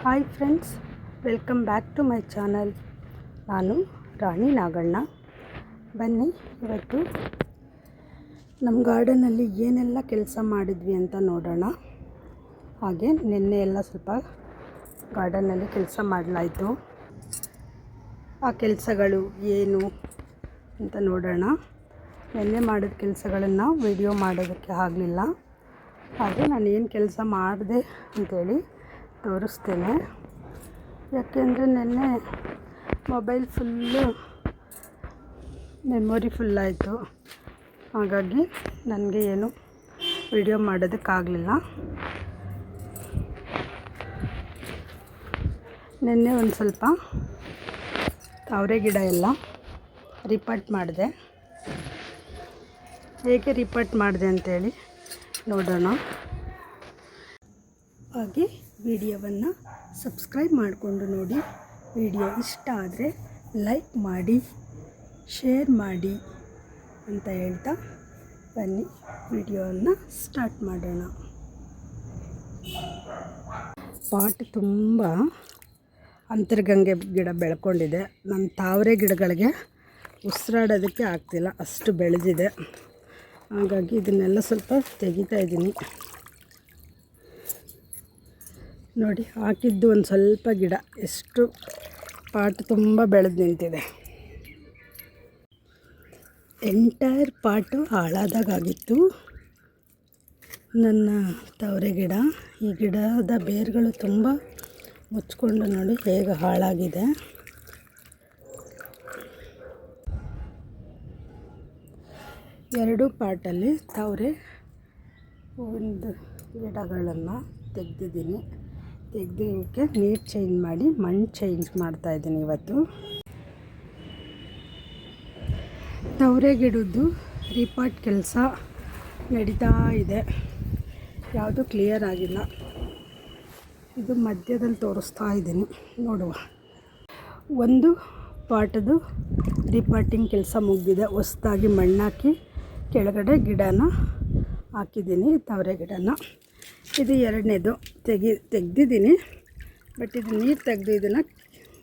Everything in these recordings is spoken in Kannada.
Hi friends welcome back to my channel ನಾನು ರಾಣಿ ನಾಗಣ್ಣ. ಬನ್ನಿ, ಇವತ್ತು ನಮ್ಮ ಗಾರ್ಡನಲ್ಲಿ ಏನೆಲ್ಲ ಕೆಲಸ ಮಾಡಿದ್ವಿ ಅಂತ ನೋಡೋಣ. ಹಾಗೆ ನಿನ್ನೆ ಎಲ್ಲ ಸ್ವಲ್ಪ ಗಾರ್ಡನಲ್ಲಿ ಕೆಲಸ ಮಾಡಲಾಯಿತು. ಆ ಕೆಲಸಗಳು ಏನು ಅಂತ ನೋಡೋಣ. ನಿನ್ನೆ ಮಾಡಿದ ಕೆಲಸಗಳನ್ನು ವಿಡಿಯೋ ಮಾಡೋದಕ್ಕೆ ಆಗಲಿಲ್ಲ. ಹಾಗೆ ನಾನು ಏನು ಕೆಲಸ ಮಾಡಿದೆ ಅಂಥೇಳಿ ತೋರಿಸ್ತೇನೆ. ಯಾಕೆಂದರೆ ನೆನ್ನೆ ಮೊಬೈಲ್ ಫುಲ್ಲು ಮೆಮೊರಿ ಫುಲ್ಲಾಯಿತು ಹಾಗಾಗಿ ನನಗೆ ಏನು ವಿಡಿಯೋ ಮಾಡೋದಕ್ಕಾಗಲಿಲ್ಲ. ನೆನ್ನೆ ಒಂದು ಸ್ವಲ್ಪ ತಾವರೆ ಗಿಡ ಎಲ್ಲ ರಿಪೋರ್ಟ್ ಮಾಡಿದೆ. ಹೇಗೆ ರಿಪೋರ್ಟ್ ಮಾಡಿದೆ ಅಂತೇಳಿ ನೋಡೋಣ. ಹಾಗೆ ವಿಡಿಯೋವನ್ನು ಸಬ್ಸ್ಕ್ರೈಬ್ ಮಾಡಿಕೊಂಡು ನೋಡಿ. ವಿಡಿಯೋ ಇಷ್ಟ ಆದರೆ ಲೈಕ್ ಮಾಡಿ, ಶೇರ್ ಮಾಡಿ ಅಂತ ಹೇಳ್ತಾ ಬನ್ನಿ. ವಿಡಿಯೋವನ್ನು ಸ್ಟಾರ್ಟ್ ಮಾಡೋಣ. ಪಾಟ್ ತುಂಬ ಅಂತರ್ಗಂಗೆ ಗಿಡ ಬೆಳ್ಕೊಂಡಿದೆ. ನನ್ನ ತಾವರೆ ಗಿಡಗಳಿಗೆ ಉಸಿರಾಡೋದಕ್ಕೆ ಆಗ್ತಿಲ್ಲ. ಅಷ್ಟು ಬೆಳೆದಿದೆ. ಹಾಗಾಗಿ ಇದನ್ನೆಲ್ಲ ಸ್ವಲ್ಪ ತೆಗಿತಾ ಇದ್ದೀನಿ. ನೋಡಿ, ಹಾಕಿದ್ದು ಒಂದು ಸ್ವಲ್ಪ ಗಿಡ. ಎಷ್ಟು ಪಾಟ್ ತುಂಬ ಬೆಳೆದು ನಿಂತಿದೆ. ಎಂಟೈರ್ ಪಾಟು ಹಾಳಾದಾಗಿತ್ತು ನನ್ನ ತವರೆ ಗಿಡ, ಈ ಗಿಡದ ಬೇರುಗಳು ತುಂಬ ಮುಚ್ಕೊಂಡು ನೋಡಿ ಹೇಗೆ ಹಾಳಾಗಿದೆ. ಎರಡು ಪಾಟಲ್ಲಿ ತವರೆ, ಒಂದು ಗಿಡಗಳನ್ನು ತೆಗೆದಿದ್ದೀನಿ. ತೆಗೆದಕ್ಕೆ ನೀರು ಚೇಂಜ್ ಮಾಡಿ ಮಣ್ಣು ಚೇಂಜ್ ಮಾಡ್ತಾಯಿದ್ದೀನಿ ಇವತ್ತು. ತವರೆ ಗಿಡದ್ದು ರಿಪಾಟ್ ಕೆಲಸ ನಡೀತಾ ಇದೆ. ಯಾವುದು ಕ್ಲಿಯರ್ ಆಗಿಲ್ಲ. ಇದು ಮಧ್ಯದಲ್ಲಿ ತೋರಿಸ್ತಾ ಇದ್ದೀನಿ. ನೋಡುವ. ಒಂದು ಪಾಟದು ರಿಪಾಟಿಂಗ್ ಕೆಲಸ ಮುಗಿದಿದೆ. ಹೊಸ್ದಾಗಿ ಮಣ್ಣಾಕಿ ಕೆಳಗಡೆ ಗಿಡನ ಹಾಕಿದ್ದೀನಿ, ತವರೆ ಗಿಡನ. ಇದು ಎರಡನೇದು. ತೆಗಿ, ತೆಗ್ದಿದ್ದೀನಿ. ಬಟ್ ಇದು ನೀರು ತೆಗೆದು ಇದನ್ನು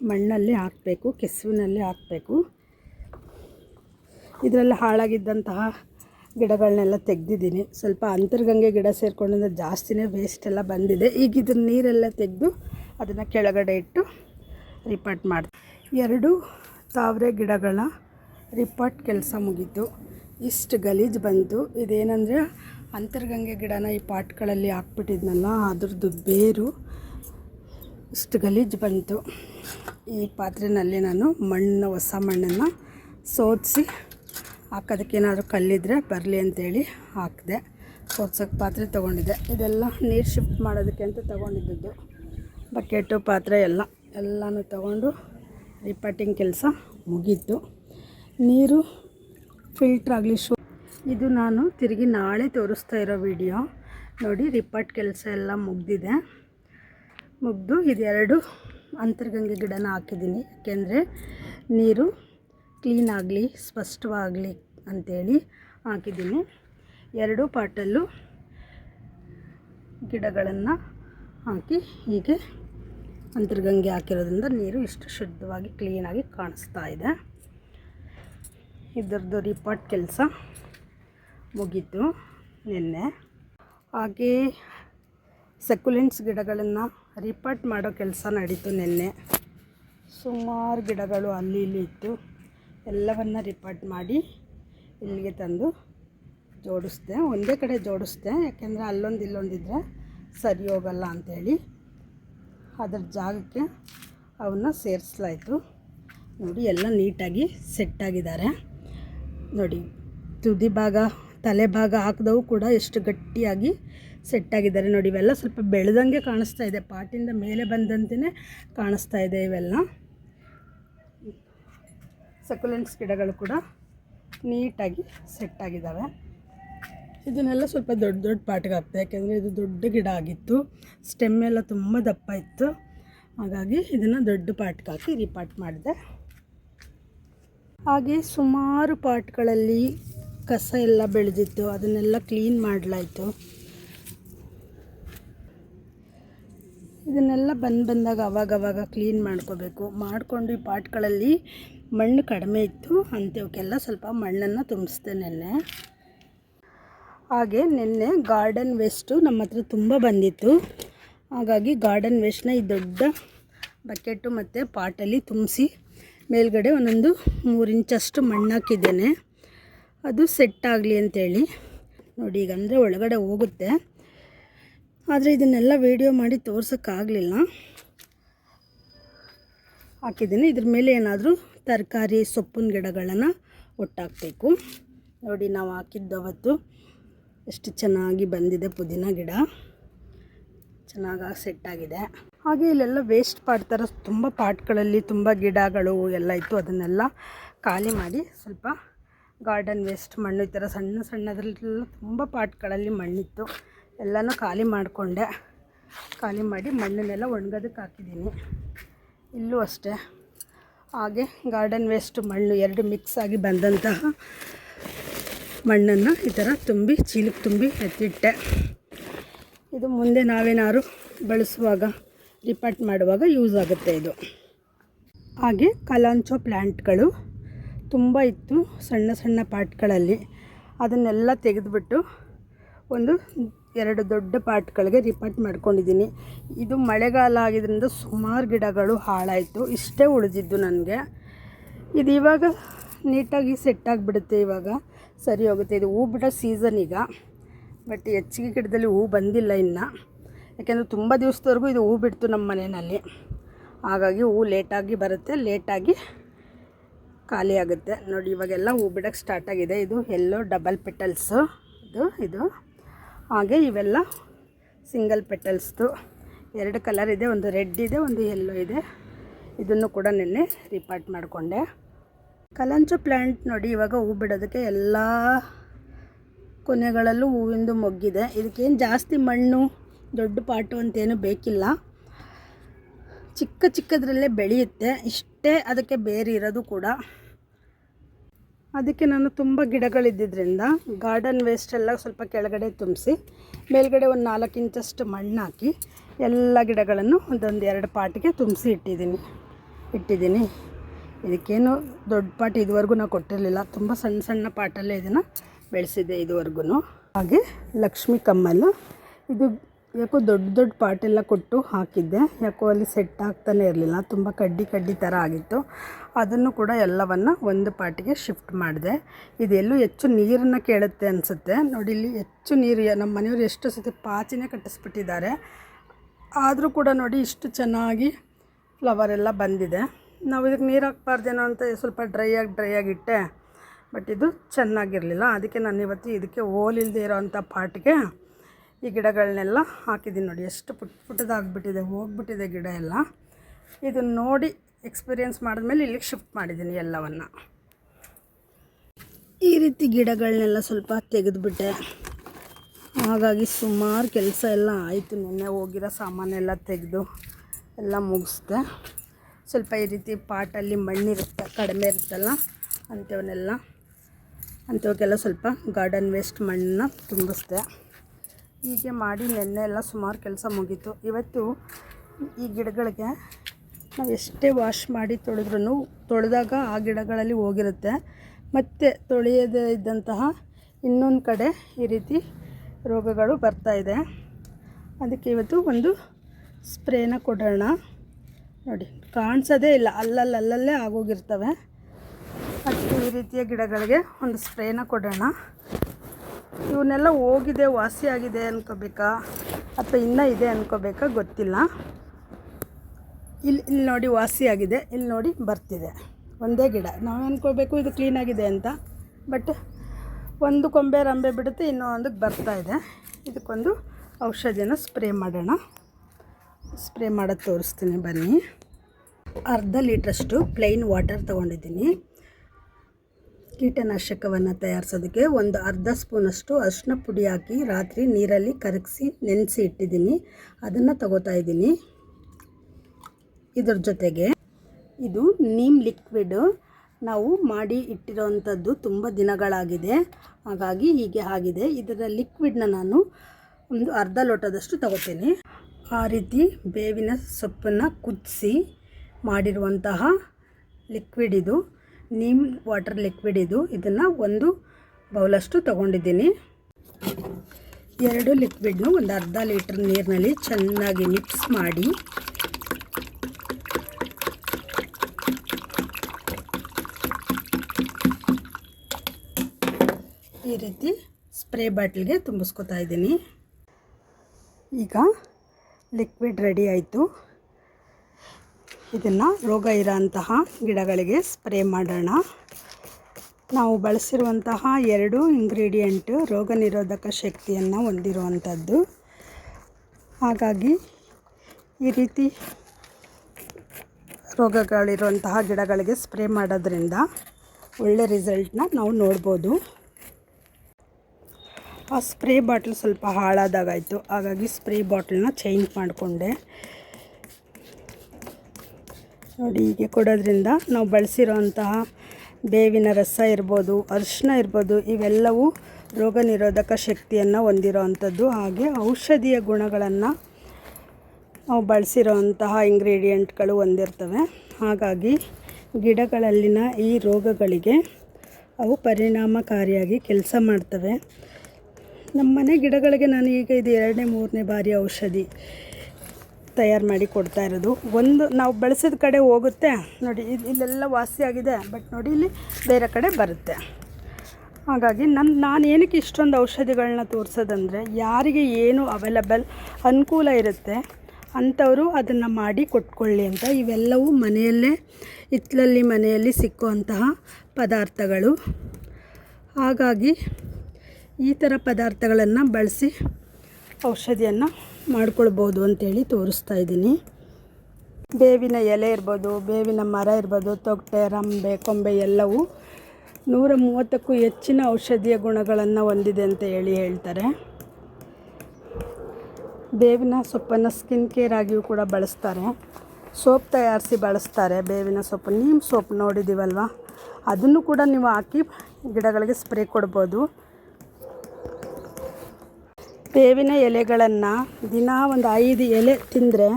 ಮಣ್ಣಲ್ಲಿ ಹಾಕಬೇಕು, ಕೆಸುವಿನಲ್ಲಿ ಹಾಕಬೇಕು. ಇದರಲ್ಲಿ ಹಾಳಾಗಿದ್ದಂತಹ ಗಿಡಗಳನ್ನೆಲ್ಲ ತೆಗೆದಿದ್ದೀನಿ. ಸ್ವಲ್ಪ ಅಂತರ್ಗಂಗೆ ಗಿಡ ಸೇರಿಕೊಂಡ್ರೆ ಜಾಸ್ತಿನೇ ವೇಸ್ಟ್ ಎಲ್ಲ ಬಂದಿದೆ. ಈಗ ಇದನ್ನ ನೀರೆಲ್ಲ ತೆಗೆದು ಅದನ್ನು ಕೆಳಗಡೆ ಇಟ್ಟು ರಿಪಾರ್ಟ್ ಮಾಡಿ ಎರಡು ತಾವರೆ ಗಿಡಗಳ ರಿಪಾರ್ಟ್ ಕೆಲಸ ಮುಗೀತು. ಇಷ್ಟು ಗಲೀಜು ಬಂತು. ಇದೇನೆಂದರೆ ಅಂತರ್ಗಂಗೆ ಗಿಡನ ಈ ಪಾಟ್ಗಳಲ್ಲಿ ಹಾಕ್ಬಿಟ್ಟಿದ್ನಲ್ಲ, ಅದ್ರದ್ದು ಬೇರು ಇಷ್ಟು ಗಲೀಜು ಬಂತು. ಈ ಪಾತ್ರೆಯಲ್ಲಿ ನಾನು ಮಣ್ಣು, ಹೊಸ ಮಣ್ಣನ್ನು ಸೋದಿಸಿ ಹಾಕೋದಕ್ಕೇನಾದರೂ ಕಲ್ಲಿದ್ರೆ ಬರಲಿ ಅಂತೇಳಿ ಹಾಕಿದೆ. ಸೋದ್ಸೋಕ್ಕೆ ಪಾತ್ರೆ ತೊಗೊಂಡಿದ್ದೆ. ಇದೆಲ್ಲ ನೀರು ಶಿಫ್ಟ್ ಮಾಡೋದಕ್ಕೆ ಅಂತ ತೊಗೊಂಡಿದ್ದದ್ದು. ಬಕೆಟು, ಪಾತ್ರೆ ಎಲ್ಲ, ಎಲ್ಲನೂ ತೊಗೊಂಡು ರಿಪಾಟಿಂಗ್ ಕೆಲಸ ಮುಗೀತು. ನೀರು ಫಿಲ್ಟ್ರಾಗಲಿ ಶು ಇದು ನಾನು ತಿರುಗಿ ನಾಳೆ ತೋರಿಸ್ತಾ ಇರೋ ವಿಡಿಯೋ. ನೋಡಿ ರಿಪಾಟ್ ಕೆಲಸ ಎಲ್ಲ ಮುಗ್ದಿದೆ. ಮುಗ್ದು ಇದೆರಡು ಅಂತರ್ಗಂಗೆ ಗಿಡನ ಹಾಕಿದ್ದೀನಿ. ಯಾಕೆಂದರೆ ನೀರು ಕ್ಲೀನ್ ಆಗಲಿ, ಸ್ಪಷ್ಟವಾಗಲಿ ಅಂಥೇಳಿ ಹಾಕಿದ್ದೀನಿ. ಎರಡು ಪಾಟಲ್ಲೂ ಗಿಡಗಳನ್ನು ಹಾಕಿ ಹೀಗೆ ಅಂತರ್ಗಂಗೆ ಹಾಕಿರೋದ್ರಿಂದ ನೀರು ಇಷ್ಟು ಶುದ್ಧವಾಗಿ ಕ್ಲೀನಾಗಿ ಕಾಣಿಸ್ತಾ ಇದೆ. ಇದರದ್ದು ರಿಪಾಟ್ ಕೆಲಸ. ಮುಗೀತು ನಿನ್ನೆ. ಹಾಗೆ ಸೆಕ್ಯುಲೆಂಟ್ಸ್ ಗಿಡಗಳನ್ನು ರಿಪೋರ್ಟ್ ಮಾಡೋ ಕೆಲಸ ನಡೀತು ನಿನ್ನೆ. ಸುಮಾರು ಗಿಡಗಳು ಅಲ್ಲಿ ಇಲ್ಲಿ ಇತ್ತು. ಎಲ್ಲವನ್ನು ರಿಪೋರ್ಟ್ ಮಾಡಿ ಇಲ್ಲಿಗೆ ತಂದು ಜೋಡಿಸ್ದೆ. ಒಂದೇ ಕಡೆ ಜೋಡಿಸ್ದೆ, ಯಾಕೆಂದರೆ ಅಲ್ಲೊಂದು ಇಲ್ಲೊಂದಿದ್ರೆ ಸರಿ ಹೋಗಲ್ಲ ಅಂಥೇಳಿ ಅದರ ಜಾಗಕ್ಕೆ ಅವನ್ನ ಸೇರಿಸ್ಲಾಯಿತು. ನೋಡಿ, ಎಲ್ಲ ನೀಟಾಗಿ ಸೆಟ್ಟಾಗಿದ್ದಾರೆ ನೋಡಿ, ತುದಿ ಭಾಗ ತಲೆ ಭಾಗ ಹಾಕಿದವು ಕೂಡ ಎಷ್ಟು ಗಟ್ಟಿಯಾಗಿ ಸೆಟ್ಟಾಗಿದ್ದಾರೆ ನೋಡಿ, ಇವೆಲ್ಲ ಸ್ವಲ್ಪ ಬೆಳೆದಂಗೆ ಕಾಣಿಸ್ತಾ ಇದೆ. ಪಾಟಿಂದ ಮೇಲೆ ಬಂದಂತೆಯೇ ಕಾಣಿಸ್ತಾ ಇದೆ ಇವೆಲ್ಲ. ಸಕ್ಯುಲೆಂಟ್ಸ್ ಗಿಡಗಳು ಕೂಡ ನೀಟಾಗಿ ಸೆಟ್ಟಾಗಿದ್ದಾವೆ. ಇದನ್ನೆಲ್ಲ ಸ್ವಲ್ಪ ದೊಡ್ಡ ದೊಡ್ಡ ಪಾಟ್ಗೆ ಹಾಕ್ತೆ, ಯಾಕೆಂದರೆ ಇದು ದೊಡ್ಡ ಗಿಡ ಆಗಿತ್ತು. ಸ್ಟೆಮ್ ಎಲ್ಲ ತುಂಬ ದಪ್ಪ ಇತ್ತು. ಹಾಗಾಗಿ ಇದನ್ನು ದೊಡ್ಡ ಪಾಟ್ಗೆ ಹಾಕಿ ರಿಪಾಟ್ ಮಾಡಿದೆ. ಹಾಗೆ ಸುಮಾರು ಪಾಟ್ಗಳಲ್ಲಿ ಕಸ ಎಲ್ಲ ಬೆಳೆದಿತ್ತು, ಅದನ್ನೆಲ್ಲ ಕ್ಲೀನ್ ಮಾಡಲಾಯಿತು. ಇದನ್ನೆಲ್ಲ ಬಂದು ಬಂದಾಗ ಅವಾಗವಾಗ ಕ್ಲೀನ್ ಮಾಡ್ಕೋಬೇಕು. ಮಾಡಿಕೊಂಡು ಈ ಪಾಟ್ಗಳಲ್ಲಿ ಮಣ್ಣು ಕಡಿಮೆ ಇತ್ತು, ಅಂಥವಕ್ಕೆಲ್ಲ ಸ್ವಲ್ಪ ಮಣ್ಣನ್ನು ತುಂಬಿಸ್ದೆ ನೆನ್ನೆ. ಹಾಗೆ ನಿನ್ನೆ ಗಾರ್ಡನ್ ವೇಸ್ಟು ನಮ್ಮ ಹತ್ರ ತುಂಬ ಬಂದಿತ್ತು. ಹಾಗಾಗಿ ಗಾರ್ಡನ್ ವೇಸ್ಟ್ನ ಈ ದೊಡ್ಡ ಬಕೆಟು ಮತ್ತು ಪಾಟಲ್ಲಿ ತುಂಬಿಸಿ ಮೇಲ್ಗಡೆ ಒಂದೊಂದು ಮೂರು ಇಂಚಷ್ಟು ಮಣ್ಣು ಹಾಕಿದ್ದೇನೆ ಅದು ಸೆಟ್ ಆಗಲಿ ಅಂತೇಳಿ. ನೋಡಿ, ಈಗ ಅಂದರೆ ಒಳಗಡೆ ಹೋಗುತ್ತೆ. ಆದರೆ ಇದನ್ನೆಲ್ಲ ವೀಡಿಯೋ ಮಾಡಿ ತೋರ್ಸೋಕ್ಕಾಗಲಿಲ್ಲ ಹಾಕಿದ್ದೀನಿ. ಇದ್ರ ಮೇಲೆ ಏನಾದರೂ ತರಕಾರಿ, ಸೊಪ್ಪಿನ ಗಿಡಗಳನ್ನು ಒಟ್ಟಾಕಬೇಕು. ನೋಡಿ, ನಾವು ಹಾಕಿದ್ದು ಅವತ್ತು ಎಷ್ಟು ಚೆನ್ನಾಗಿ ಬಂದಿದೆ ಪುದೀನ ಗಿಡ. ಚೆನ್ನಾಗಿ ಸೆಟ್ ಆಗಿದೆ. ಹಾಗೆ ಇಲ್ಲೆಲ್ಲ ವೇಸ್ಟ್ ಪಾಟ್ ಥರ ತುಂಬ ಪಾಟ್ಗಳಲ್ಲಿ ತುಂಬ ಗಿಡಗಳು ಎಲ್ಲ ಇತ್ತು. ಅದನ್ನೆಲ್ಲ ಖಾಲಿ ಮಾಡಿ ಸ್ವಲ್ಪ ಗಾರ್ಡನ್ ವೇಸ್ಟ್, ಮಣ್ಣು ಈ ಥರ ಸಣ್ಣ ಸಣ್ಣದ್ರಲ್ಲೆಲ್ಲ ತುಂಬ ಪಾಟ್ಗಳಲ್ಲಿ ಮಣ್ಣಿತ್ತು. ಎಲ್ಲನೂ ಖಾಲಿ ಮಾಡಿಕೊಂಡೆ. ಖಾಲಿ ಮಾಡಿ ಮಣ್ಣನ್ನೆಲ್ಲ ಒಣಗೋದಕ್ಕೆ ಹಾಕಿದ್ದೀನಿ. ಇಲ್ಲೂ ಅಷ್ಟೇ. ಹಾಗೆ ಗಾರ್ಡನ್ ವೇಸ್ಟ್, ಮಣ್ಣು ಎರಡು ಮಿಕ್ಸ್ ಆಗಿ ಬಂದಂತಹ ಮಣ್ಣನ್ನು ಈ ಥರ ತುಂಬಿ, ಚೀಲಕ್ಕೆ ತುಂಬಿ ಎತ್ತಿಟ್ಟೆ. ಇದು ಮುಂದೆ ನಾವೇನಾದ್ರು ಬಳಸುವಾಗ, ರಿಪಾರ್ಟ್ ಮಾಡುವಾಗ ಯೂಸ್ ಆಗುತ್ತೆ ಇದು. ಹಾಗೆ ಕಲಾಂಚೋ ಪ್ಲ್ಯಾಂಟ್ಗಳು ತುಂಬ ಇತ್ತು ಸಣ್ಣ ಸಣ್ಣ ಪಾಟ್ಗಳಲ್ಲಿ ಅದನ್ನೆಲ್ಲ ತೆಗೆದುಬಿಟ್ಟು ಒಂದು ಎರಡು ದೊಡ್ಡ ಪಾಟ್ಗಳಿಗೆ ರಿಪಾರ್ಟ್ ಮಾಡ್ಕೊಂಡಿದ್ದೀನಿ. ಇದು ಮಳೆಗಾಲ ಆಗಿದ್ದರಿಂದ ಸುಮಾರು ಗಿಡಗಳು ಹಾಳಾಯಿತು. ಇಷ್ಟೇ ಉಳಿದಿದ್ದು ನನಗೆ. ಇದು ಇವಾಗ ನೀಟಾಗಿ ಸೆಟ್ ಆಗಿಬಿಡುತ್ತೆ ಇವಾಗ. ಸರಿ ಹೋಗುತ್ತೆ. ಇದು ಹೂ ಬಿಡೋ ಸೀಸನ್ ಈಗ. ಬಟ್ ಹೆಚ್ಚಿಗೆ ಗಿಡದಲ್ಲಿ ಹೂ ಬಂದಿಲ್ಲ ಇನ್ನು. ಯಾಕೆಂದರೆ ತುಂಬ ದಿವಸದವರೆಗೂ ಇದು ಹೂ ಬಿಡ್ತು ನಮ್ಮ ಮನೆಯಲ್ಲಿ. ಹಾಗಾಗಿ ಹೂ ಲೇಟಾಗಿ ಬರುತ್ತೆ. ಲೇಟಾಗಿ ಖಾಲಿ ಆಗುತ್ತೆ. ನೋಡಿ, ಇವಾಗೆಲ್ಲ ಹೂ ಬಿಡೋಕ್ಕೆ ಸ್ಟಾರ್ಟ್ ಆಗಿದೆ. ಇದು ಎಲ್ಲೋ ಡಬಲ್ ಪೆಟಲ್ಸು ಇದು ಇದು. ಹಾಗೆ ಇವೆಲ್ಲ ಸಿಂಗಲ್ ಪೆಟಲ್ಸ್ದು ಎರಡು ಕಲರ್ ಇದೆ, ಒಂದು ರೆಡ್ ಇದೆ, ಒಂದು ಎಲ್ಲೋ ಇದೆ. ಇದನ್ನು ಕೂಡ ನಿನ್ನೆ ರಿಪಾರ್ಟ್ ಮಾಡಿಕೊಂಡೆ. ಕಲಂಚು ಪ್ಲ್ಯಾಂಟ್ ನೋಡಿ, ಇವಾಗ ಹೂ ಬಿಡೋದಕ್ಕೆ ಎಲ್ಲ ಕೊನೆಗಳಲ್ಲೂ ಹೂವಿಂದು ಮೊಗ್ಗಿದೆ. ಇದಕ್ಕೇನು ಜಾಸ್ತಿ ಮಣ್ಣು, ದೊಡ್ಡ ಪಾಟು ಅಂತೇನು ಬೇಕಿಲ್ಲ. ಚಿಕ್ಕ ಚಿಕ್ಕದ್ರಲ್ಲೇ ಬೆಳೆಯುತ್ತೆ. ಇಷ್ಟೇ ಅದಕ್ಕೆ ಬೇರೆ ಇರೋದು ಕೂಡ. ಅದಕ್ಕೆ ನಾನು ತುಂಬ ಗಿಡಗಳಿದ್ದಿದ್ದರಿಂದ ಗಾರ್ಡನ್ ವೇಸ್ಟೆಲ್ಲ ಸ್ವಲ್ಪ ಕೆಳಗಡೆ ತುಂಬಿಸಿ, ಮೇಲ್ಗಡೆ ಒಂದು ನಾಲ್ಕು ಇಂಚಷ್ಟು ಮಣ್ಣು ಹಾಕಿ ಎಲ್ಲ ಗಿಡಗಳನ್ನು ಒಂದೊಂದು ಎರಡು ಪಾಟಿಗೆ ತುಂಬಿಸಿ ಇಟ್ಟಿದ್ದೀನಿ. ಇಟ್ಟಿದ್ದೀನಿ. ಇದಕ್ಕೇನು ದೊಡ್ಡ ಪಾಟ್ ಇದುವರೆಗೂ ನಾವು ಕೊಟ್ಟಿರಲಿಲ್ಲ. ತುಂಬ ಸಣ್ಣ ಸಣ್ಣ ಪಾಟಲ್ಲೇ ಇದನ್ನು ಬೆಳೆಸಿದ್ದೆ ಇದುವರೆಗೂ. ಹಾಗೆ ಲಕ್ಷ್ಮಿ ಕಮ್ಮಲು. ಇದು ಯಾಕೋ ದೊಡ್ಡ ದೊಡ್ಡ ಪಾಟೆಲ್ಲ ಕೊಟ್ಟು ಹಾಕಿದ್ದೆ. ಯಾಕೋ ಅಲ್ಲಿ ಸೆಟ್ ಆಗ್ತಾನೆ ಇರಲಿಲ್ಲ. ತುಂಬ ಕಡ್ಡಿ ಕಡ್ಡಿ ಥರ ಆಗಿತ್ತು. ಅದನ್ನು ಕೂಡ ಎಲ್ಲವನ್ನು ಒಂದು ಪಾಟಿಗೆ ಶಿಫ್ಟ್ ಮಾಡಿದೆ. ಇದೆಲ್ಲೂ ಹೆಚ್ಚು ನೀರನ್ನು ಕೇಳುತ್ತೆ ಅನಿಸುತ್ತೆ. ನೋಡಿ, ಇಲ್ಲಿ ಹೆಚ್ಚು ನೀರು ನಮ್ಮ ಮನೆಯವರು ಎಷ್ಟು ಸತಿ ಪಾಚಿನೇ ಕಟ್ಟಿಸ್ಬಿಟ್ಟಿದ್ದಾರೆ. ಆದರೂ ಕೂಡ ನೋಡಿ, ಇಷ್ಟು ಚೆನ್ನಾಗಿ ಫ್ಲವರ್ ಎಲ್ಲ ಬಂದಿದೆ. ನಾವು ಇದಕ್ಕೆ ನೀರು ಹಾಕ್ಬಾರ್ದೇನೋ ಅಂತ ಸ್ವಲ್ಪ ಡ್ರೈ ಆಗಿ ಡ್ರೈ ಆಗಿಟ್ಟೆ ಬಟ್ ಇದು ಚೆನ್ನಾಗಿರಲಿಲ್ಲ. ಅದಕ್ಕೆ ನಾನು ಇವತ್ತು ಇದಕ್ಕೆ ಹೋಲಿಲ್ಲದೆ ಇರೋವಂಥ ಪಾಟ್ಗೆ ಈ ಗಿಡಗಳನ್ನೆಲ್ಲ ಹಾಕಿದ್ದೀನಿ ನೋಡಿ. ಎಷ್ಟು ಪುಟ್, ಪುಟ್ಟದಾಗ್ಬಿಟ್ಟಿದೆ, ಹೋಗ್ಬಿಟ್ಟಿದೆ ಗಿಡ ಎಲ್ಲ. ಇದನ್ನು ನೋಡಿ ಎಕ್ಸ್ಪೀರಿಯೆನ್ಸ್ ಮಾಡಿದ್ಮೇಲೆ ಇಲ್ಲಿಗೆ ಶಿಫ್ಟ್ ಮಾಡಿದ್ದೀನಿ ಎಲ್ಲವನ್ನು. ಈ ರೀತಿ ಗಿಡಗಳನ್ನೆಲ್ಲ ಸ್ವಲ್ಪ ತೆಗೆದುಬಿಟ್ಟೆ. ಹಾಗಾಗಿ ಸುಮಾರು ಕೆಲಸ ಎಲ್ಲ ಆಯಿತು. ನಿನ್ನೆ ಹೋಗಿರೋ ಸಾಮಾನೆಲ್ಲ ತೆಗೆದು ಎಲ್ಲ ಮುಗಿಸ್ದೆ. ಸ್ವಲ್ಪ ಈ ರೀತಿ ಪಾಟಲ್ಲಿ ಮಣ್ಣಿರುತ್ತೆ, ಕಡಿಮೆ ಇರುತ್ತಲ್ಲ ಅಂಥವನ್ನೆಲ್ಲ ಅಂಥವಕ್ಕೆಲ್ಲ ಸ್ವಲ್ಪ ಗಾರ್ಡನ್ ವೇಸ್ಟ್ ಮಣ್ಣನ್ನ ತುಂಬಿಸ್ದೆ. ಹೀಗೆ ಮಾಡಿ ನೆನ್ನೆ ಎಲ್ಲ ಸುಮಾರು ಕೆಲಸ ಮುಗೀತು. ಇವತ್ತು ಈ ಗಿಡಗಳಿಗೆ ನಾವು ಎಷ್ಟೇ ವಾಶ್ ಮಾಡಿ ತೊಳೆದ್ರೂ ತೊಳೆದಾಗ ಆ ಗಿಡಗಳಲ್ಲಿ ಹೋಗಿರುತ್ತೆ. ಮತ್ತು ತೊಳೆಯದೇ ಇದ್ದಂತಹ ಇನ್ನೊಂದು ಕಡೆ ಈ ರೀತಿ ರೋಗಗಳು ಬರ್ತಾಯಿದೆ ಅದಕ್ಕೆ ಇವತ್ತು ಒಂದು ಸ್ಪ್ರೇನ ಕೊಡೋಣ. ನೋಡಿ, ಕಾಣಿಸೋದೇ ಇಲ್ಲ. ಅಲ್ಲಲ್ಲಿ ಅಲ್ಲಲ್ಲೇ ಆಗೋಗಿರ್ತವೆ. ಅದಕ್ಕೆ ಈ ರೀತಿಯ ಗಿಡಗಳಿಗೆ ಒಂದು ಸ್ಪ್ರೇನ ಕೊಡೋಣ. ಇವನ್ನೆಲ್ಲ ಹೋಗಿದೆ, ವಾಸಿ ಆಗಿದೆ ಅನ್ಕೋಬೇಕಾ? ಅಥವಾ ಇನ್ನೂ ಇದೆ ಅನ್ಕೋಬೇಕಾ? ಗೊತ್ತಿಲ್ಲ. ಇಲ್ಲಿ ಇಲ್ಲಿ ನೋಡಿ ವಾಸಿ ಆಗಿದೆ ಇಲ್ಲಿ ನೋಡಿ ಬರ್ತಿದೆ. ಒಂದೇ ಗಿಡ. ನಾವು ಅನ್ಕೋಬೇಕು ಇದು ಕ್ಲೀನಾಗಿದೆ ಅಂತ. ಬಟ್ ಒಂದು ಕೊಂಬೆ ರಂಬೆ ಬಿಡುತ್ತೆ ಇನ್ನೊಂದಕ್ಕೆ ಬರ್ತಾ ಇದೆ. ಇದಕ್ಕೊಂದು ಔಷಧಿನ ಸ್ಪ್ರೇ ಮಾಡೋಣ. ಸ್ಪ್ರೇ ಮಾಡೋದು ತೋರಿಸ್ತೀನಿ ಬನ್ನಿ. ಅರ್ಧ ಲೀಟ್ರಷ್ಟು ಪ್ಲೈನ್ ವಾಟರ್ ತೊಗೊಂಡಿದ್ದೀನಿ. ಕೀಟನಾಶಕವನ್ನು ತಯಾರಿಸೋದಕ್ಕೆ ಒಂದು ಅರ್ಧ ಸ್ಪೂನಷ್ಟು ಅರಿಶಿನ ಪುಡಿ ಹಾಕಿ ರಾತ್ರಿ ನೀರಲ್ಲಿ ಕರಗಿಸಿ ನೆನೆಸಿ ಇಟ್ಟಿದ್ದೀನಿ. ಅದನ್ನು ತಗೋತಾ ಇದ್ದೀನಿ. ಇದ್ರ ಜೊತೆಗೆ ಇದು ನೀಮ್ ಲಿಕ್ವಿಡ್ ನಾವು ಮಾಡಿ ಇಟ್ಟಿರೋವಂಥದ್ದು ತುಂಬ ದಿನಗಳಾಗಿದೆ. ಹಾಗಾಗಿ ಹೀಗೆ ಆಗಿದೆ. ಇದರ ಲಿಕ್ವಿಡ್ನ ನಾನು ಒಂದು ಅರ್ಧ ಲೋಟದಷ್ಟು ತಗೋತೀನಿ. ಆ ರೀತಿ ಬೇವಿನ ಸೊಪ್ಪನ್ನು ಕುದಿಸಿ ಮಾಡಿರುವಂತಹ ಲಿಕ್ವಿಡ್ ಇದು. ನೀಮ್ ವಾಟರ್ ಲಿಕ್ವಿಡ್ ಇದು. ಇದನ್ನು ಒಂದು ಬೌಲಷ್ಟು ತಗೊಂಡಿದ್ದೀನಿ. ಎರಡು ಲಿಕ್ವಿಡ್ನು ಒಂದು ಅರ್ಧ ಲೀಟ್ರ್ ನೀರಿನಲ್ಲಿ ಚೆನ್ನಾಗಿ ಮಿಕ್ಸ್ ಮಾಡಿ. ಈ ರೀತಿ ಸ್ಪ್ರೇ ಬಾಟ್ಲಿಗೆ ತುಂಬಿಸ್ಕೊತಾ ಇದ್ದೀನಿ. ಈಗ ಲಿಕ್ವಿಡ್ ರೆಡಿ ಆಯಿತು. ಇದನ್ನು ರೋಗ ಇರೋಂತಹ ಗಿಡಗಳಿಗೆ ಸ್ಪ್ರೇ ಮಾಡೋಣ. ನಾವು ಬಳಸಿರುವಂತಹ ಎರಡು ಇಂಗ್ರೀಡಿಯೆಂಟು ರೋಗ ನಿರೋಧಕ ಶಕ್ತಿಯನ್ನು ಹೊಂದಿರುವಂಥದ್ದು. ಹಾಗಾಗಿ ಈ ರೀತಿ ರೋಗಗಳಿರುವಂತಹ ಗಿಡಗಳಿಗೆ ಸ್ಪ್ರೇ ಮಾಡೋದ್ರಿಂದ ಒಳ್ಳೆ ರಿಸಲ್ಟ್ನ ನಾವು ನೋಡ್ಬೋದು. ಆ ಸ್ಪ್ರೇ ಬಾಟ್ಲ್ ಸ್ವಲ್ಪ ಹಾಳಾದಾಗಾಯಿತು. ಹಾಗಾಗಿ ಸ್ಪ್ರೇ ಬಾಟ್ಲನ್ನ ಚೇಂಜ್ ಮಾಡಿಕೊಂಡೆ. ನೋಡಿ ಹೀಗೆ ಕೊಡೋದ್ರಿಂದ ನಾವು ಬಳಸಿರೋಂತಹ ಬೇವಿನ ರಸ ಇರ್ಬೋದು ಅರಿಶಿನ ಇರ್ಬೋದು, ಇವೆಲ್ಲವೂ ರೋಗ ನಿರೋಧಕ ಶಕ್ತಿಯನ್ನು ಹೊಂದಿರೋ ಅಂಥದ್ದು ಹಾಗೆ ಔಷಧೀಯ ಗುಣಗಳನ್ನು ನಾವು ಬಳಸಿರೋಂತಹ ಇಂಗ್ರೀಡಿಯೆಂಟ್ಗಳು ಹೊಂದಿರ್ತವೆ ಹಾಗಾಗಿ ಗಿಡಗಳಲ್ಲಿನ ಈ ರೋಗಗಳಿಗೆ ಅವು ಪರಿಣಾಮಕಾರಿಯಾಗಿ ಕೆಲಸ ಮಾಡ್ತವೆ. ನಮ್ಮನೆ ಗಿಡಗಳಿಗೆ ನಾನು ಈಗ ಇದು ಎರಡನೇ, ಮೂರನೇ ಬಾರಿ ಔಷಧಿ. ತಯಾರು ಮಾಡಿ ಕೊಡ್ತಾ ಇರೋದು. ಒಂದು ನಾವು ಬೆಳೆಸಿದ ಕಡೆ ಹೋಗುತ್ತೆ. ನೋಡಿ ಇಲ್ಲೆಲ್ಲ ವಾಸಿಯಾಗಿದೆ ಬಟ್ ನೋಡಿ, ಇಲ್ಲಿ ಬೇರೆ ಕಡೆ ಬರುತ್ತೆ. ಹಾಗಾಗಿ ನನ್ನ ನಾನು ಏನಕ್ಕೆ ಇಷ್ಟೊಂದು ಔಷಧಿಗಳನ್ನ ತೋರಿಸೋದಂದರೆ, ಯಾರಿಗೆ ಏನು ಅವೈಲಬಲ್ ಅನುಕೂಲ ಇರುತ್ತೆ, ಅಂಥವರು ಅದನ್ನು ಮಾಡಿ ಕೊಟ್ಕೊಳ್ಳಿ ಅಂತ. ಇವೆಲ್ಲವೂ ಮನೆಯಲ್ಲೇ ಹಿತ್ತಲಲ್ಲಿ ಮನೆಯಲ್ಲಿ ಸಿಕ್ಕುವಂತಹ ಪದಾರ್ಥಗಳು. ಹಾಗಾಗಿ ಈ ಥರ ಪದಾರ್ಥಗಳನ್ನು ಬಳಸಿ ಔಷಧಿಯನ್ನು ಮಾಡ್ಕೊಳ್ಬೋದು ಅಂತೇಳಿ ತೋರಿಸ್ತಾ ಇದ್ದೀನಿ. ಬೇವಿನ ಎಲೆ ಇರ್ಬೋದು, ಬೇವಿನ ಮರ ಇರ್ಬೋದು, ತೊಗಟೆ, ರಂಬೆ, ಕೊಂಬೆ ಎಲ್ಲವೂ ನೂರ ಮೂವತ್ತಕ್ಕೂ ಹೆಚ್ಚಿನ ಔಷಧೀಯ ಗುಣಗಳನ್ನು ಹೊಂದಿದೆ ಅಂತ ಹೇಳಿ ಹೇಳ್ತಾರೆ. ಬೇವಿನ ಸೊಪ್ಪನ್ನು ಸ್ಕಿನ್ ಕೇರ್ ಆಗಿಯೂ ಕೂಡ ಬಳಸ್ತಾರೆ. ಸೋಪ್ ತಯಾರಿಸಿ ಬಳಸ್ತಾರೆ ಬೇವಿನ ಸೊಪ್ಪು. ನೀಮ್ ಸೋಪ್ ನೋಡಿದ್ದೀವಲ್ವ ಅದನ್ನು ಕೂಡ ನೀವು ಹಾಕಿ ಗಿಡಗಳಿಗೆ ಸ್ಪ್ರೇ ಕೊಡ್ಬೋದು. ಬೇವಿನ ಎಲೆಗಳನ್ನು ದಿನ ಒಂದು ಐದು ಎಲೆ ತಿಂದರೆ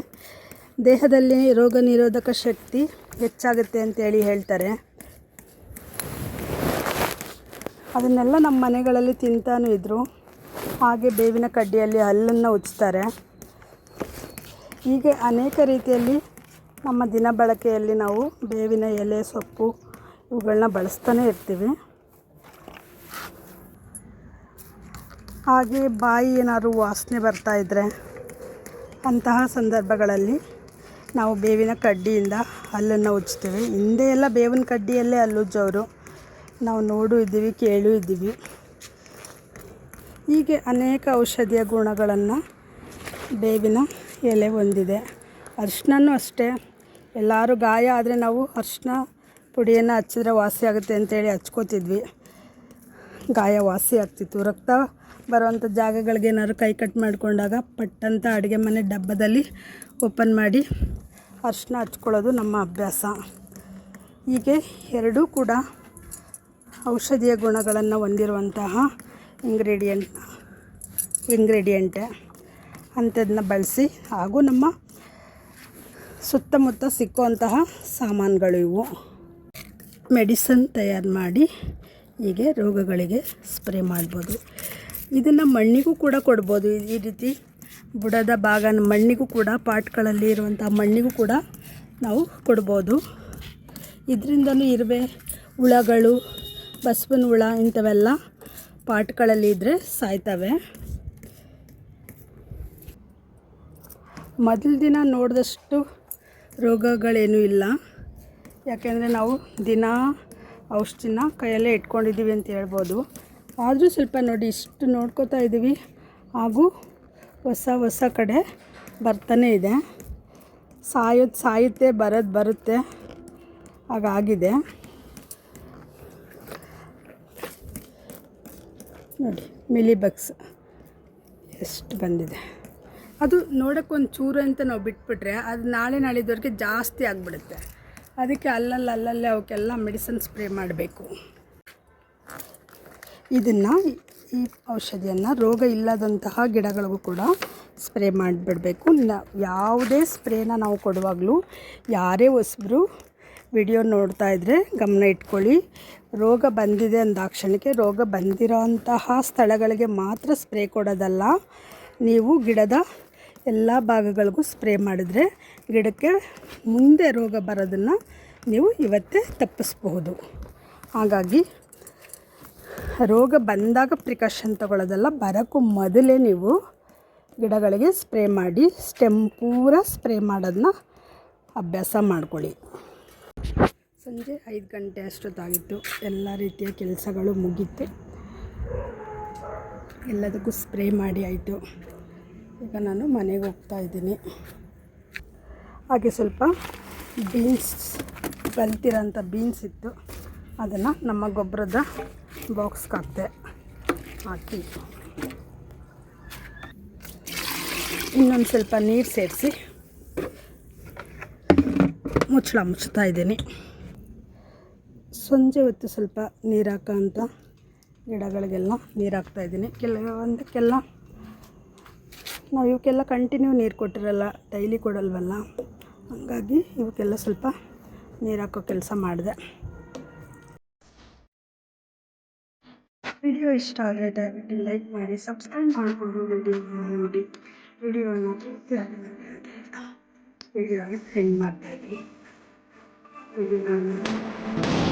ದೇಹದಲ್ಲಿ ರೋಗ ನಿರೋಧಕ ಶಕ್ತಿ ಹೆಚ್ಚಾಗುತ್ತೆ ಅಂತೇಳಿ ಹೇಳ್ತಾರೆ. ಅದನ್ನೆಲ್ಲ ನಮ್ಮ ಮನೆಗಳಲ್ಲಿ ತಿಂತಾನೂ ಇದ್ದರು ಹಾಗೆ ಬೇವಿನ ಕಡ್ಡಿಯಲ್ಲಿ ಹಲ್ಲನ್ನು ಉಜ್ತಾರೆ. ಹೀಗೆ ಅನೇಕ ರೀತಿಯಲ್ಲಿ ನಮ್ಮ ದಿನ ಬಳಕೆಯಲ್ಲಿ ನಾವು ಬೇವಿನ ಎಲೆ, ಸೊಪ್ಪು ಇವುಗಳನ್ನ ಬಳಸ್ತಾನೆ ಇರ್ತೀವಿ. ಹಾಗೆ ಬಾಯಿ ಏನಾದ್ರು ವಾಸನೆ ಬರ್ತಾ ಇದ್ದರೆ ಅಂತಹ ಸಂದರ್ಭಗಳಲ್ಲಿ ನಾವು ಬೇವಿನ ಕಡ್ಡಿಯಿಂದ ಹಲ್ಲನ್ನು ಉಜ್ತೀವಿ. ಹಿಂದೆ ಎಲ್ಲ ಬೇವಿನ ಕಡ್ಡಿಯಲ್ಲೇ ಹಲ್ಲುಜ್ಜೋರು ನಾವು ನೋಡು ಇದ್ದೀವಿ, ಕೇಳು ಇದ್ದೀವಿ. ಹೀಗೆ ಅನೇಕ ಔಷಧೀಯ ಗುಣಗಳನ್ನು ಬೇವಿನ ಎಲೆ ಹೊಂದಿದೆ. ಅರಿಶಿನೂ ಅಷ್ಟೇ. ಎಲ್ಲರೂ ಗಾಯ ಆದರೆ ನಾವು ಅರಿಶಿನ ಪುಡಿಯನ್ನು ಹಚ್ಚಿದ್ರೆ ವಾಸಿ ಆಗುತ್ತೆ ಅಂತೇಳಿ ಹಚ್ಕೋತಿದ್ವಿ. ಗಾಯ ವಾಸಿ ಆಗ್ತಿತ್ತು. ರಕ್ತ ಬರುವಂಥ ಜಾಗಗಳಿಗೆ ಏನಾದ್ರು ಕೈ ಕಟ್ ಮಾಡಿಕೊಂಡಾಗ ಪಟ್ಟಂತ ಅಡುಗೆ ಮನೆ ಡಬ್ಬದಲ್ಲಿ ಓಪನ್ ಮಾಡಿ ಅರಿಶಿನ ಹಚ್ಕೊಳ್ಳೋದು ನಮ್ಮ ಅಭ್ಯಾಸ. ಹೀಗೆ ಎರಡೂ ಕೂಡ ಔಷಧೀಯ ಗುಣಗಳನ್ನು ಹೊಂದಿರುವಂತಹ ಇಂಗ್ರೀಡಿಯೆಂಟ್ ಇಂಗ್ರೀಡಿಯೆಂಟೆ ಅಂಥದನ್ನ ಬಳಸಿ ಹಾಗೂ ನಮ್ಮ ಸುತ್ತಮುತ್ತ ಸಿಕ್ಕುವಂತಹ ಸಾಮಾನುಗಳು ಇವು. ಮೆಡಿಸನ್ ತಯಾರು ಮಾಡಿ ಹೀಗೆ ರೋಗಗಳಿಗೆ ಸ್ಪ್ರೇ ಮಾಡ್ಬೋದು. ಇದನ್ನು ಮಣ್ಣಿಗೂ ಕೂಡ ಕೊಡ್ಬೋದು. ಈ ರೀತಿ ಬುಡದ ಭಾಗ, ಮಣ್ಣಿಗೂ ಕೂಡ ಪಾಟ್ಗಳಲ್ಲಿ ಇರುವಂಥ ಮಣ್ಣಿಗೂ ಕೂಡ ನಾವು ಕೊಡ್ಬೋದು. ಇದರಿಂದಲೂ ಇರುವೆ, ಹುಳಗಳು, ಬಸವನ ಹುಳ ಇಂಥವೆಲ್ಲ ಪಾಟ್ಗಳಲ್ಲಿ ಇದ್ದರೆ ಸಾಯ್ತವೆ. ಮೊದಲ ದಿನ ನೋಡಿದಷ್ಟು ರೋಗಗಳೇನೂ ಇಲ್ಲ. ಯಾಕೆಂದರೆ ನಾವು ದಿನ ಔಷಧಿನ ಕೈಯಲ್ಲೇ ಇಟ್ಕೊಂಡಿದ್ದೀವಿ ಅಂತ ಹೇಳ್ಬೋದು. ಆದರೂ ಸ್ವಲ್ಪ ನೋಡಿ ಇಷ್ಟು ನೋಡ್ಕೋತಾ ಇದ್ದೀವಿ. ಹಾಗೂ ಹೊಸ ಹೊಸ ಕಡೆ ಬರ್ತಾನೆ ಇದೆ. ಸಾಯೋದು ಸಾಯುತ್ತೆ, ಬರೋದು ಬರುತ್ತೆ. ಹಾಗಾಗಿದೆ. ನೋಡಿ, ಮಿಲಿ ಬಗ್ಸ್ ಎಷ್ಟು ಬಂದಿದೆ. ಅದು ನೋಡೋಕ್ಕೊಂದು ಚೂರು ಅಂತ ನಾವು ಬಿಟ್ಬಿಟ್ರೆ ಅದು ನಾಳೆ ನಾಳಿದವರೆಗೆ ಜಾಸ್ತಿ ಆಗಿಬಿಡುತ್ತೆ. ಅದಕ್ಕೆ ಅಲ್ಲಲ್ಲಿ ಅಲ್ಲಲ್ಲೇ ಅವಕ್ಕೆಲ್ಲ ಮೆಡಿಸಿನ್ ಸ್ಪ್ರೇ ಮಾಡಬೇಕು. ಇದನ್ನು ಈ ಔಷಧಿಯನ್ನು ರೋಗ ಇಲ್ಲದಂತಹ ಗಿಡಗಳಿಗೂ ಕೂಡ ಸ್ಪ್ರೇ ಮಾಡಿಬಿಡಬೇಕು. ಯಾವುದೇ ಸ್ಪ್ರೇನ ನಾವು ಕೊಡುವಾಗಲೂ ಯಾರೇ ಹೊಸಬ್ರು ವಿಡಿಯೋ ನೋಡ್ತಾ ಇದ್ದರೆ ಗಮನ ಇಟ್ಕೊಳ್ಳಿ. ರೋಗ ಬಂದಿದೆ ಅಂದಾಕ್ಷಣಕ್ಕೆ ರೋಗ ಬಂದಿರೋ ಸ್ಥಳಗಳಿಗೆ ಮಾತ್ರ ಸ್ಪ್ರೇ ಕೊಡೋದಲ್ಲ. ನೀವು ಗಿಡದ ಎಲ್ಲ ಭಾಗಗಳಿಗೂ ಸ್ಪ್ರೇ ಮಾಡಿದರೆ ಗಿಡಕ್ಕೆ ಮುಂದೆ ರೋಗ ಬರೋದನ್ನು ನೀವು ಇವತ್ತೇ ತಪ್ಪಿಸ್ಬಹುದು. ಹಾಗಾಗಿ ರೋಗ ಬಂದಾಗ ಪ್ರಿಕಾಷನ್ ತಗೊಳ್ಳೋದೆಲ್ಲ ಬರೋಕ್ಕೂ ಮೊದಲೇ ನೀವು ಗಿಡಗಳಿಗೆ ಸ್ಪ್ರೇ ಮಾಡಿ, ಸ್ಟೆಮ್ ಪೂರ ಸ್ಪ್ರೇ ಮಾಡೋದನ್ನ ಅಭ್ಯಾಸ ಮಾಡ್ಕೊಳ್ಳಿ. ಸಂಜೆ ಐದು ಗಂಟೆ ಅಷ್ಟೊತ್ತಾಗಿತ್ತು. ಎಲ್ಲ ರೀತಿಯ ಕೆಲಸಗಳು ಮುಗೀತು. ಎಲ್ಲದಕ್ಕೂ ಸ್ಪ್ರೇ ಮಾಡಿ ಆಯಿತು. ಈಗ ನಾನು ಮನೆಗೆ ಹೋಗ್ತಾ ಇದ್ದೀನಿ. ಹಾಗೆ ಸ್ವಲ್ಪ ಬೀನ್ಸ್, ಬಲ್ತಿರೋಂಥ ಬೀನ್ಸ್ ಇತ್ತು. ಅದನ್ನು ನಮ್ಮ ಗೊಬ್ಬರದ ಬಾಕ್ಸ್ಗೆ ಹಾಕಿದೆ, ಹಾಕಿ. ಇನ್ನೊಂದು ಸ್ವಲ್ಪ ನೀರು ಸೇರಿಸಿ ಮುಚ್ಚಳ ಮುಚ್ಚುತ್ತಾ ಇದ್ದೀನಿ. ಸಂಜೆ ಹೊತ್ತು ಸ್ವಲ್ಪ ನೀರು ಹಾಕೋಂಥ ಗಿಡಗಳಿಗೆಲ್ಲ ನೀರು ಹಾಕ್ತಾಯಿದ್ದೀನಿ ಕೆಲವೊಂದಕ್ಕೆಲ್ಲ ನಾವು ಇವಕ್ಕೆಲ್ಲ ಕಂಟಿನ್ಯೂ ನೀರು ಕೊಟ್ಟಿರಲ್ಲ ಡೈಲಿ ಕೊಡಲ್ವಲ್ಲ? ಹಾಗಾಗಿ ಇವಕ್ಕೆಲ್ಲ ಸ್ವಲ್ಪ ನೀರು ಹಾಕೋ ಕೆಲಸ ಮಾಡಿದೆ. ವಿಡಿಯೋ ಇಷ್ಟ ಆದರೆ ದಯವಿಟ್ಟು ಲೈಕ್ ಮಾಡಿ, ಸಬ್ಸ್ಕ್ರೈಬ್ ಮಾಡಿಕೊಂಡು ವಿಡಿಯೋ ನೋಡಿ ವಿಡಿಯೋನ ವಿಡಿಯೋಗೆ ಸೆಂಡ್ ಮಾಡ್ತಾಯಿದ್ದೀನಿ ವಿಡಿಯೋನ